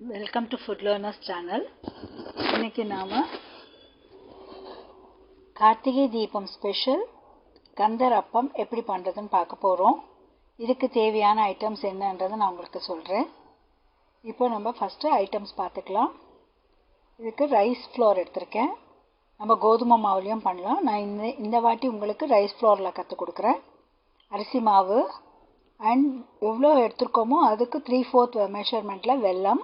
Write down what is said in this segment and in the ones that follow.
Welcome to food learners channel இன்றைக்கி நாம் Karthigai Deepam special Kandar அப்பம் எப்படி பண்ணுறதுன்னு பார்க்க போகிறோம் இதுக்கு தேவையான ஐட்டம்ஸ் என்னன்றதை நான் உங்களுக்கு சொல்கிறேன் இப்போ நம்ம ஃபஸ்ட்டு ஐட்டம்ஸ் பார்த்துக்கலாம். இதுக்கு ரைஸ் ஃப்ளோர் எடுத்திருக்கேன். நம்ம கோதுமை மாவுலேயும் பண்ணலாம். நான் இந்த இந்த வாட்டி உங்களுக்கு ரைஸ் ஃப்ளோரில் கற்றுக் கொடுக்குறேன். அரிசி மாவு அண்ட் எவ்வளோ எடுத்துருக்கோமோ அதுக்கு த்ரீ ஃபோர்த் மெஷர்மெண்ட்டில் வெல்லம்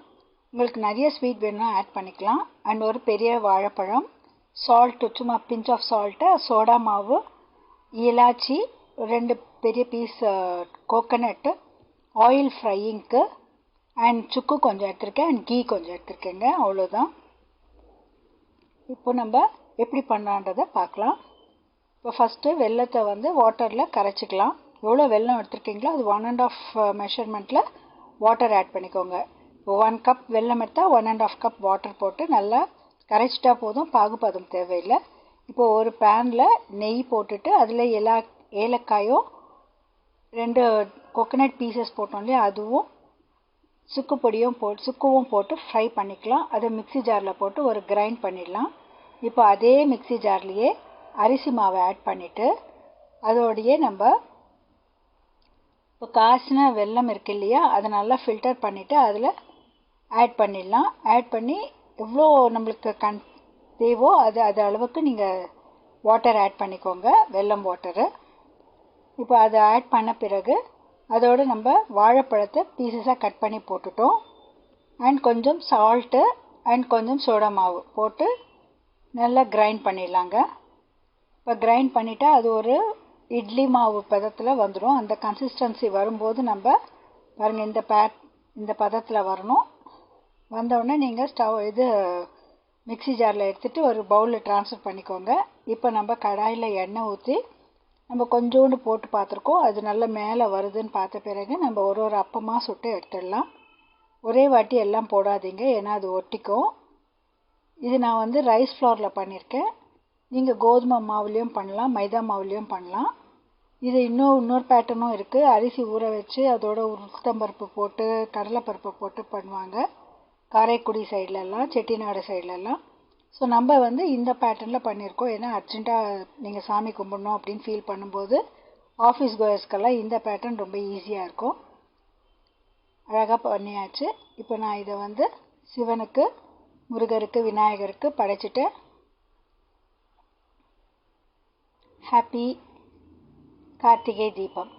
உங்களுக்கு நிறைய ஸ்வீட் வேணும்னா ஆட் பண்ணிக்கலாம். அண்ட் ஒரு பெரிய வாழைப்பழம் சால்ட்டு சும்மா பிஞ்ச் ஆஃப் சால்ட்டு சோடா மாவு இலாச்சி ரெண்டு பெரிய பீஸ் கோகனட்டு ஆயில் ஃப்ரையிங்க்கு அண்ட் சுக்கு கொஞ்சம் எடுத்திருக்கேன் அண்ட் கீ கொஞ்சம் எடுத்திருக்கேங்க அவ்வளோதான் இப்போ நம்ம எப்படி பண்ணலான்றதை பார்க்கலாம். இப்போ ஃபஸ்ட்டு வெள்ளத்தை வந்து வாட்டரில் கரைச்சிக்கலாம். எவ்வளோ வெல்லம் எடுத்துருக்கீங்களோ அது ஒன் அண்ட் ஆஃப் மெஷர்மெண்ட்டில் வாட்டர் ஆட் பண்ணிக்கோங்க. ஒன் கப் வெல்லம் எடுத்தால் one and half cup water போட்டு நல்லா கரைச்சிட்டா போதும் பாகுபாதம் தேவையில்லை. இப்போது ஒரு பேனில் நெய் போட்டுட்டு அதில் எல்லா ஏலக்காயும் ரெண்டு கொக்கனட் பீசஸ் போட்டோம் இல்லையா அதுவும் சுக்கு பொடியும் போட்டு சுக்குவும் போட்டு ஃப்ரை பண்ணிக்கலாம். அதை மிக்சி ஜாரில் போட்டு ஒரு கிரைண்ட் பண்ணிடலாம். இப்போ அதே மிக்சி ஜார்லேயே அரிசி மாவை ஆட் பண்ணிவிட்டு அதோடையே நம்ம இப்போ காசின வெல்லம் இருக்கு இல்லையா அதை நல்லா ஃபில்டர் பண்ணிவிட்டு அதில் ஆட் பண்ணிடலாம். ஆட் பண்ணி எவ்வளோ நம்மளுக்கு கண் தேவோ அது அது அளவுக்கு நீங்கள் வாட்டர் ஆட் பண்ணிக்கோங்க. வெல்லம் வாட்டரு இப்போ அதை ஆட் பண்ண பிறகு அதோடு நம்ம வாழைப்பழத்தை பீசஸாக கட் பண்ணி போட்டுட்டோம். அண்ட் கொஞ்சம் சால்ட்டு அண்ட் கொஞ்சம் சோடா மாவு போட்டு நல்லா கிரைண்ட் பண்ணிடலாங்க. இப்போ கிரைண்ட் பண்ணிவிட்டா அது ஒரு இட்லி மாவு பதத்தில் வந்துடும் அந்த கன்சிஸ்டன்சி வரும்போது நம்ம பாருங்கள் இந்த பே இந்த பதத்தில் வரணும். வந்தவுடனே நீங்கள் ஸ்டவ் இது மிக்சி ஜாரில் எடுத்துகிட்டு ஒரு பவுலில் ட்ரான்ஸ்ஃபர் பண்ணிக்கோங்க. இப்போ நம்ம கடாயில் எண்ணெய் ஊற்றி நம்ம கொஞ்சோண்டு போட்டு பார்த்துருக்கோம். அது நல்லா மேலே வருதுன்னு பார்த்த பிறகு நம்ம ஒரு ஒரு அப்பமாக சுட்டு எடுத்துடலாம். ஒரே வாட்டி எல்லாம் போடாதீங்க ஏன்னா அது ஒட்டிக்கும். இது நான் வந்து ரைஸ் ஃப்ளோரில் பண்ணியிருக்கேன் நீங்கள் கோதுமை மாவுலேயும் பண்ணலாம் மைதா மாவுலேயும் பண்ணலாம். இது இன்னும் இன்னொரு பேட்டர்னும் இருக்குது அரிசி ஊற வச்சு அதோட உளுத்தம்பருப்பு போட்டு கடலைப்பருப்பு போட்டு பண்ணுவாங்க. காரைக்குடி சைட்லலாம் செட்டிநாடு சைட்லலாம். ஸோ நம்ம வந்து இந்த பேட்டர்னில் பண்ணியிருக்கோம் ஏன்னா அர்ஜெண்ட்டாக நீங்கள் சாமி கும்பிடணும் அப்படின்னு ஃபீல் பண்ணும்போது ஆஃபீஸ் கோயர்ஸ்க்கெல்லாம் இந்த பேட்டர்ன் ரொம்ப ஈஸியாக இருக்கும். அழகாக பண்ணியாச்சு. இப்போ நான் இதை வந்து சிவனுக்கு முருகருக்கு விநாயகருக்கு படைச்சிட்டு ஹாப்பி கார்த்திகை தீபம்.